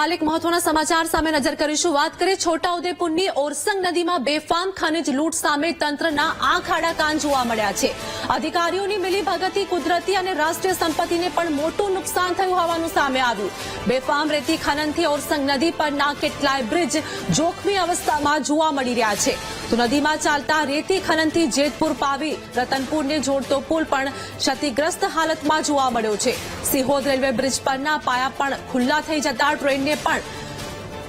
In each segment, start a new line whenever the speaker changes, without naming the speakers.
હાલ એક મહત્વના સમાચાર સામે નજર કરીશું. વાત કરીએ છોટાઉદેપુરની ઓરસંગ નદીમાં બેફામ ખનિજ લૂંટ સામે તંત્રના આંખ આડા કાન જોવા મળ્યા છે. અધિકારીઓની મિલીભગતથી કુદરતી અને રાષ્ટ્રીય સંપત્તિને પણ મોટું નુકસાન થયું હોવાનું સામે આવ્યું. બેફામ રેતી ખનનથી ઓરસંગ નદી પરના કેટલાય બ્રિજ જોખમી અવસ્થામાં જોવા મળી રહ્યા છે. તો નદીમાં ચાલતા રેતી ખનનથી જેતપુર પાવી, રતનપુરને જોડતો પુલ પણ ક્ષતિગ્રસ્ત હાલતમાં જોવા મળ્યો છે. સિહોદ રેલવે બ્રિજ પરના પાયા પણ ખુલ્લા થઈ જતા ટ્રેનને પણ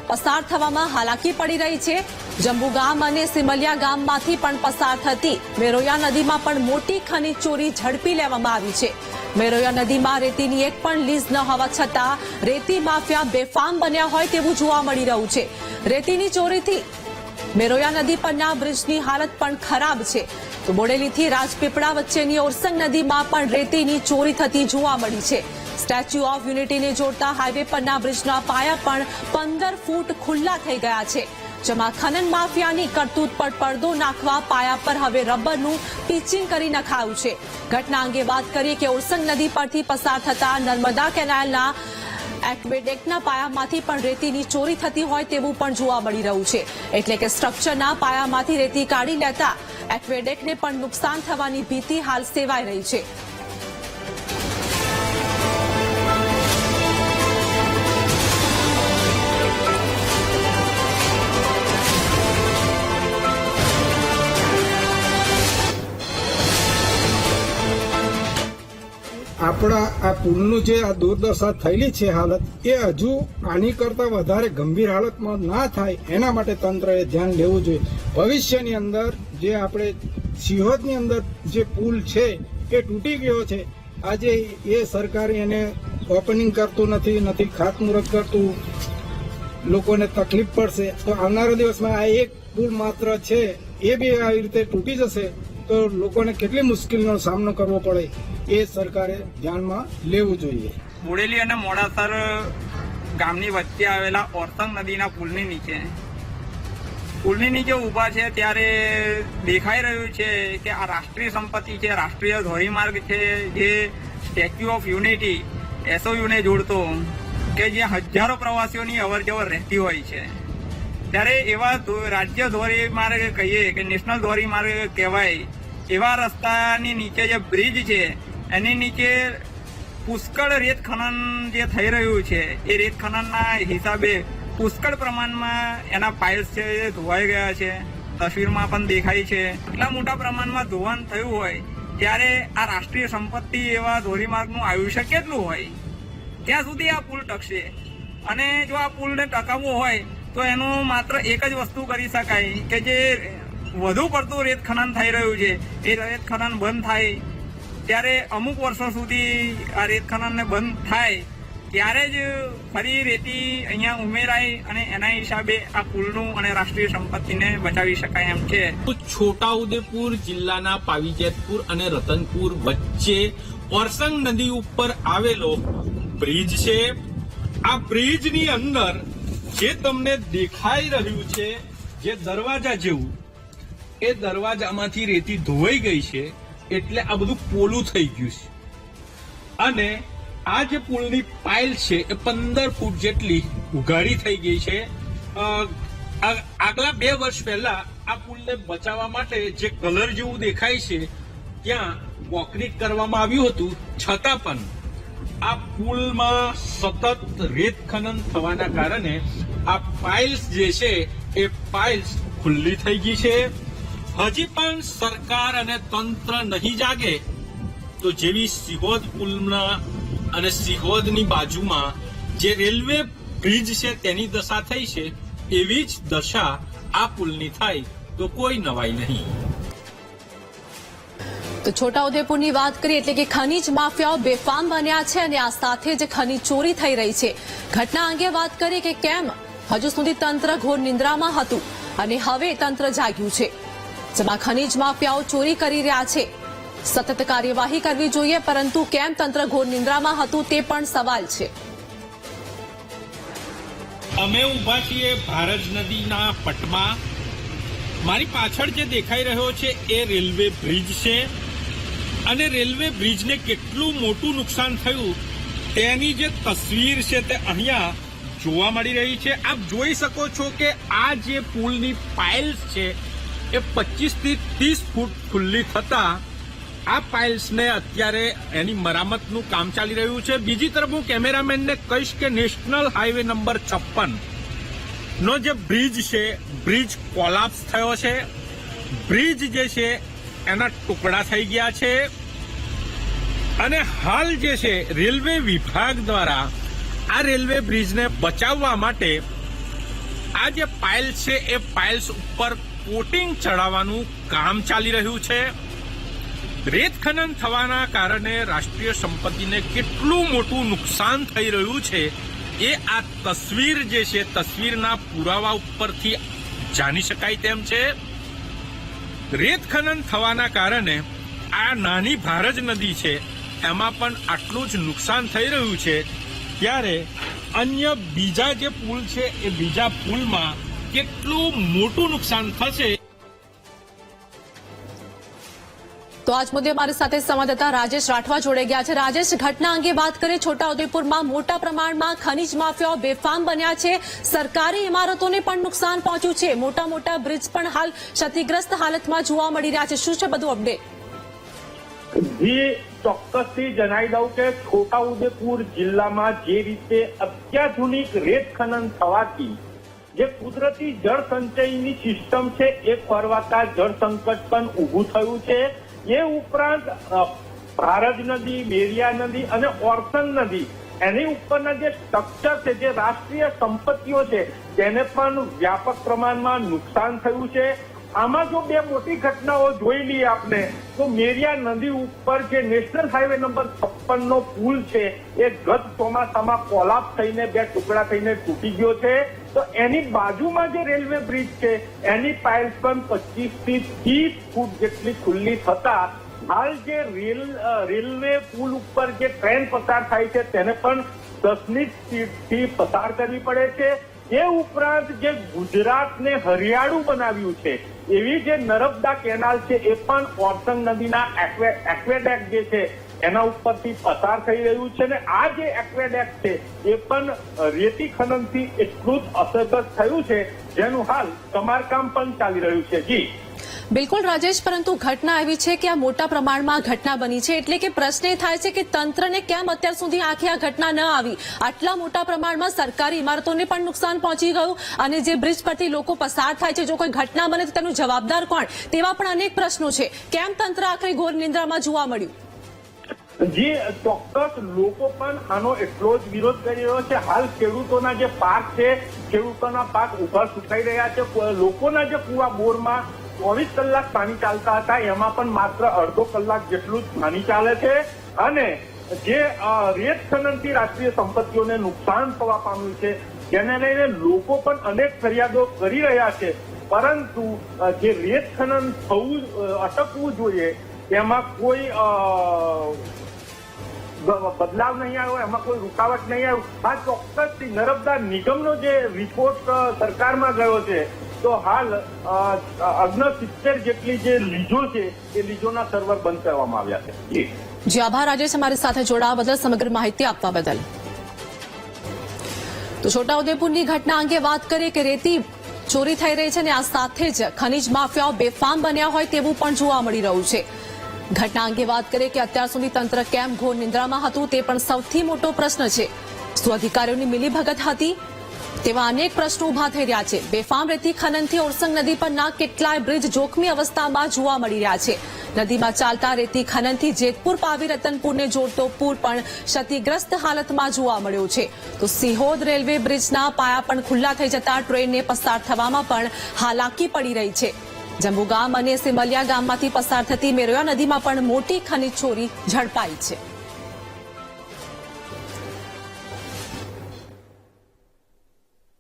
પસાર થવામાં હાલાકી પડી રહી છે. જંબુ ગામ અને સિમલિયા ગામમાંથી પણ પસાર થતી મેરોયા નદીમાં પણ મોટી ખનીજ ચોરી ઝડપી લેવામાં આવી છે. મેરોયા નદીમાં રેતીની એક પણ લીઝ ન હોવા છતાં રેતી માફિયા બેફામ બન્યા હોય તેવું જોવા મળી રહ્યું છે. રેતીની ચોરીથી મેરોયા નદી પરના બ્રિજની હાલત પણ ખરાબ છે. તો બોડેલીથી રાજપીપળા વચ્ચેની ઓરસંગ નદીમાં પણ રેતીની ચોરી થતી જોવા મળી છે. સ્ટેચ્યુ ઓફ યુનિટીને જોડતા હાઈવે પરના બ્રિજના પાયા પણ પંદર ફૂટ ખુલ્લા થઈ ગયા છે, જેમાં ખનન માફિયાની કરતૂત પર પડદો નાખવા પાયા પર હવે રબરનું પીચિંગ કરી નખાયું છે. ઘટના અંગે વાત કરીએ કે ઓરસંગ નદી પરથી પસાર થતા નર્મદા કેનાલના એક્વેડેકના પાયામાંથી પણ રેતીની ચોરી થતી હોય તેવું પણ જોવા મળી રહ્યું છે. એટલે કે સ્ટ્રક્ચરના પાયામાંથી રેતી કાઢી લેતા એક્વેડેકને પણ નુકસાન થવાની ભીતિ હાલ સેવાઈ રહી છે.
આપણા આ પુલનું જે આ દુર્દશા થયેલી છે હાલત, એ હજુ આની કરતા વધારે ગંભીર હાલતમાં ના થાય એના માટે તંત્રએ ધ્યાન લેવું જોઈએ. ભવિષ્યની અંદર જે આપણે સિહોદની અંદર જે પુલ છે, એ તૂટી ગયો છે. આજે એ સરકાર એને ઓપનિંગ કરતું નથી નથી ખાતમુહૂર્ત કરતું. લોકોને તકલીફ પડશે. તો આવનારા દિવસમાં આ એક પુલ માત્ર છે, એ બી આવી રીતે તૂટી જશે. તો લોકોને કેટલી મુશ્કેલીનો સામનો કરવો પડે એ સરકારે ધ્યાનમાં લેવું જોઈએ.
બોડેલી અને મોડાસર ગામની વચ્ચે આવેલા ઓરસંગ નદીના પુલની નીચે. પુલની નીચે ઊભા છે ત્યારે દેખાઈ રહ્યું છે કે આ રાષ્ટ્રીય સંપત્તિ છે, રાષ્ટ્રીય ધોરીમાર્ગ છે, જે સ્ટેચ્યુ ઓફ યુનિટી એસઓયુને જોડતો, કે જ્યાં હજારો પ્રવાસીઓની અવર જવર રહેતી હોય છે. ત્યારે એવા રાજ્ય ધોરીમાર્ગ કહીએ કે નેશનલ ધોરીમાર્ગ કહેવાય. એવા રસ્તાની નીચે જે બ્રિજ છે, એની નીચે પુષ્કળ રેત ખનન જે થઈ રહ્યું છે, એ રેત ખનનના હિસાબે પુષ્કળ પ્રમાણમાં એના પાઇલ્સ છે એ ધોવાઈ ગયા છે, તસવીરમાં પણ દેખાય છે. એટલા મોટા પ્રમાણમાં ધોવાણ થયું હોય, ત્યારે આ રાષ્ટ્રીય સંપત્તિ એવા ધોરીમાર્ગનું આયુષ્ય કેટલું હોય? ત્યાં સુધી આ પુલ ટકશે. અને જો આ પુલને ટકાવવો હોય, તો એનું માત્ર એક જ વસ્તુ કરી શકાય કે જે વધુ પડતું રેત ખનન થઈ રહ્યું છે. એ રેત ખનન બંધ થાય, ત્યારે અમુક વર્ષો સુધી આ રેત ખનનને બંધ થાય, ત્યારે જ ફરી રેતી અહીંયા ઉમેરાય અને એના હિસાબે આ પુલનું અને રાષ્ટ્રીય સંપત્તિને બચાવી શકાય એમ છે.
છોટાઉદેપુર જિલ્લાના પાવીજેતપુર અને રતનપુર વચ્ચે ઓરસંગ નદી ઉપર આવેલો બ્રિજ છે. આ બ્રિજની અંદર જે તમને દેખાઈ રહ્યું છે, જે દરવાજા જેવું એ દરવાજામાંથી રેતી ધોવાઈ ગઈ છે એટલે આ બધું પોલું થઈ ગયું છે. અને આ જે પુલની પાઇલ છે એ પંદર ફૂટ જેટલી ઉઘાડી થઈ ગઈ છે. આગલા બે વર્ષ પહેલા આ પુલને બચાવવા માટે જે કલર જેવું દેખાય છે, ત્યાં કોન્ક્રીટ કરવામાં આવ્યું હતું. છતાં પણ આ પુલમાં સતત રેત ખનન થવાના કારણે આ પાઇલ્સ જે છે, એ પાઇલ્સ ખુલ્લી થઈ ગઈ છે. હજી પણ સરકાર અને તંત્ર નહીં જાગે, તો જેવી સિહોદ પુલના અને સિહોદની બાજુમાં જે રેલવે બ્રિજ છે તેની દશા થઈ છે, એવી જ દશા આ પુલની થાય, તો કોઈ નવાઈ નહીં.
તો છોટાઉદેપુરની વાત કરીએ એટલે કે ખનીજ માફિયાઓ બેફામ બન્યા છે અને આ સાથે જ ખનીજ ચોરી થઈ રહી છે. ઘટના અંગે વાત કરીએ કે કેમ? હજુ સુધી તંત્ર ઘોર નિંદ્રામાં હતું અને હવે તંત્ર જાગ્યું છે. જેમાં ખનીજ માફિયાઓ ચોરી કરી રહ્યા છે. સતત કાર્યવાહી કરવી જોઈએ, પરંતુ કેમ તંત્ર ઘોર નિંદ્રામાં હતું તે પણ સવાલ છે.
અમે ઊભા છીએ ભારજ નદીના પટમાં. મારી પાછળ જે દેખાઈ રહ્યો છે એ રેલવે બ્રિજ છે. અને રેલવે બ્રિજને કેટલું મોટું નુકસાન થયું, તેની જે તસવીર છે તે અહીંયા જોવા મળી રહી છે. આપ જોઈ શકો છો કે આ જે પુલની પાઇલ્સ છે એ પચીસથી ત્રીસ ફૂટ ખુલ્લી થતા આ પાઇલ્સને અત્યારે એની મરામતનું કામ ચાલી રહ્યું છે. બીજી તરફ હું કેમેરામેનને કહીશ કે નેશનલ હાઈવે નંબર છપ્પન નો જે બ્રિજ છે, બ્રિજ કોલાપ્સ થયો છે. બ્રિજ જે છે, એના ટુકડા થઈ ગયા છે. અને હાલ જે છે, રેલવે વિભાગ દ્વારા આ રેલવે બ્રિજને બચાવવા માટે આ જે પાઇલ્સ છે, એ પાઇલ્સ ઉપર કોટિંગ ચડાવવાનું કામ ચાલી રહ્યું છે. રેત ખનન થવાના કારણે રાષ્ટ્રીય સંપત્તિને કેટલું મોટું નુકસાન થઈ રહ્યું છે એ આ તસવીર જે છે, તસવીરના પુરાવા ઉપરથી જાણી શકાય તેમ છે. રેત ખનન થવાના કારણે આ નાની ભારજ નદી છે, એમાં પણ આટલું જ નુકસાન થઈ રહ્યું છે. ત્યારે અન્ય બીજા જે પુલ છે, એ બીજા પુલમાં કેટલું મોટું નુકસાન થશે?
તો આજ મુદ્દે અમારી સાથે સંવાદદાતા રાજેશ રાઠવા જોડે ગયા છે. રાજેશ ઘટના અંગે વાત કરીએ છોટાઉદેપુરમાં મોટા પ્રમાણમાં ખનીજ માફિયાઓ બેફામ બન્યા છે. સરકારી ઇમારતોને પણ નુકસાન પહોંચ્યું છે. મોટા મોટા બ્રિજ પણ હાલ ક્ષતિગ્રસ્ત હાલતમાં જોવા મળી રહ્યા છે. શું છે બધું અપડેટ?
જે ચોક્કસથી જણાવી દઉં કે છોટાઉદેપુર જિલ્લામાં જે રીતે અત્યાધુનિક રેત ખનન થવાથી જે કુદરતી જળ સંચયની સિસ્ટમ છે, એ ફરવાતા જળ સંકટ પણ ઊભું થયું છે. એ ઉપરાંત ભારજ નદી મેરિયા નદી અને ઓર્સન નદી, એની ઉપરના જે સ્ટ્રક્ચર છે, જે રાષ્ટ્રીય સંપત્તિઓ છે, તેને પણ વ્યાપક પ્રમાણમાં નુકસાન થયું છે. આમાં જો બે મોટી ઘટનાઓ જોઈ લઈએ આપણે, તો મેરિયા નદી ઉપર જે નેશનલ હાઈવે નંબર છપ્પન નો પુલ છે, એ ગત ચોમાસામાં કોલાપ થઈને બે ટુકડા થઈને તૂટી ગયો છે. તો એની બાજુમાં જે રેલવે બ્રિજ છે, એની પાઇલ્સ પણ પચીસથી ત્રીસ ફૂટ જેટલી ખુલ્લી થતા હાલ જે રેલ રેલવે પુલ ઉપર જે ટ્રેન પસાર થાય છે, તેને પણ દસની સ્પીડથી પસાર કરવી પડે છે. એ ઉપરાંત જે ગુજરાતને હરિયાળું બનાવ્યું છે, એવી જે નર્મદા કેનાલ છે, એ પણ ઓરસંગ નદીના એક્વે, એક્વેડેક જે છે એના ઉપરથી પસાર થઈ રહ્યું છે ને આ જે એક્વેડેક છે, એ પણ રેતી ખનનથી એટલું જ અસરગ્રસ્ત થયું છે, જેનું હાલ સમારકામ પણ ચાલી રહ્યું છે. જી.
બિલકુલ રાજેશ, પરંતુ ઘટના એવી છે કે આ મોટા પ્રમાણમાં ઘટના બની છે, એટલે કે પ્રશ્ન એ થાય છે કે તંત્રને કેમ અત્યાર સુધી આખી આ ઘટના ન આવી? આટલા મોટા પ્રમાણમાં સરકારી ઇમારતોને પણ નુકસાન પહોંચી ગયું, અને જે બ્રિજ પરથી લોકો પસાર થાય છે, જો કોઈ ઘટના બને તો તેનું જવાબદાર કોણ? તેવા પણ અનેક પ્રશ્નો છે. કેમ તંત્ર આખરે ઘોર નિંદ્રામાં જોવા મળ્યું?
જે ચોક્કસ લોકો પણ આનો એટલો જ વિરોધ કરી રહ્યો છે. હાલ ખેડૂતોના જે પાક છે, ખેડૂતોના પાક ઊભા સુકાઈ રહ્યા છે. લોકોના જે કુવા બોરમાં ચોવીસ કલાક પાણી ચાલતા હતા, એમાં પણ માત્ર અડધો કલાક જેટલું જ પાણી ચાલે છે. અને જે રેત ખનનથી રાષ્ટ્રીય સંપત્તિઓને નુકસાન થવા પામ્યું છે, જેને લઈને લોકો પણ અનેક ફરિયાદો કરી રહ્યા છે. પરંતુ જે રેત ખનન થવું અટકવું જોઈએ, એમાં કોઈ બદલાવ નહીં આવ્યો, એમાં કોઈ રૂકાવટ નહીં આવ્યું. આ ચોક્કસ નર્મદા નિગમનો જે રિપોર્ટ સરકારમાં ગયો છે, તો હાલ અગ્ન સિત્તેર જેટલી જે લીજો છે, એ લીજોના સર્વર બંધ કરવામાં આવ્યા છે. જી.
આભાર રાજેશ અમારી સાથે જોડાવા બદલ, સમગ્ર માહિતી આપવા બદલ. તો છોટાઉદેપુરની ઘટના અંગે વાત કરીએ કે રેતી ચોરી થઈ રહી છે અને આ સાથે જ ખનીજ માફિયાઓ બેફામ બન્યા હોય તેવું પણ જોવા મળી રહ્યું છે. ઘટના અંગે વાત કરીએ કે અત્યાર સુધી તંત્ર કેમ ઘોર નિંદ્રામાં હતું તે પણ સૌથી મોટો પ્રશ્ન છે. શું અધિકારીઓની મિલીભગત હતી? તેવા અનેક પ્રશ્નો ઊભા થઈ રહ્યા છે. બેફામ રેતી ખનનથી ઓરસંગ નદી પરના કેટલાય બ્રિજ જોખમી અવસ્થામાં જોવા મળી રહ્યા છે. નદીમાં ચાલતા રેતી ખનનથી જેતપુર, પાવી, રતનપુરને જોડતો પુલ પણ ક્ષતિગ્રસ્ત હાલતમાં જોવા મળ્યો છે. તો સિહોદ રેલવે બ્રિજના પાયા પણ ખુલ્લા થઈ જતા ટ્રેનને પસાર થવામાં પણ હાલાકી પડી રહી છે. જંબુગામ અને સિમલિયા ગામમાંથી પસાર થતી મેરોયા નદીમાં પણ મોટી ખનીજ ચોરી ઝડપાઈ છે.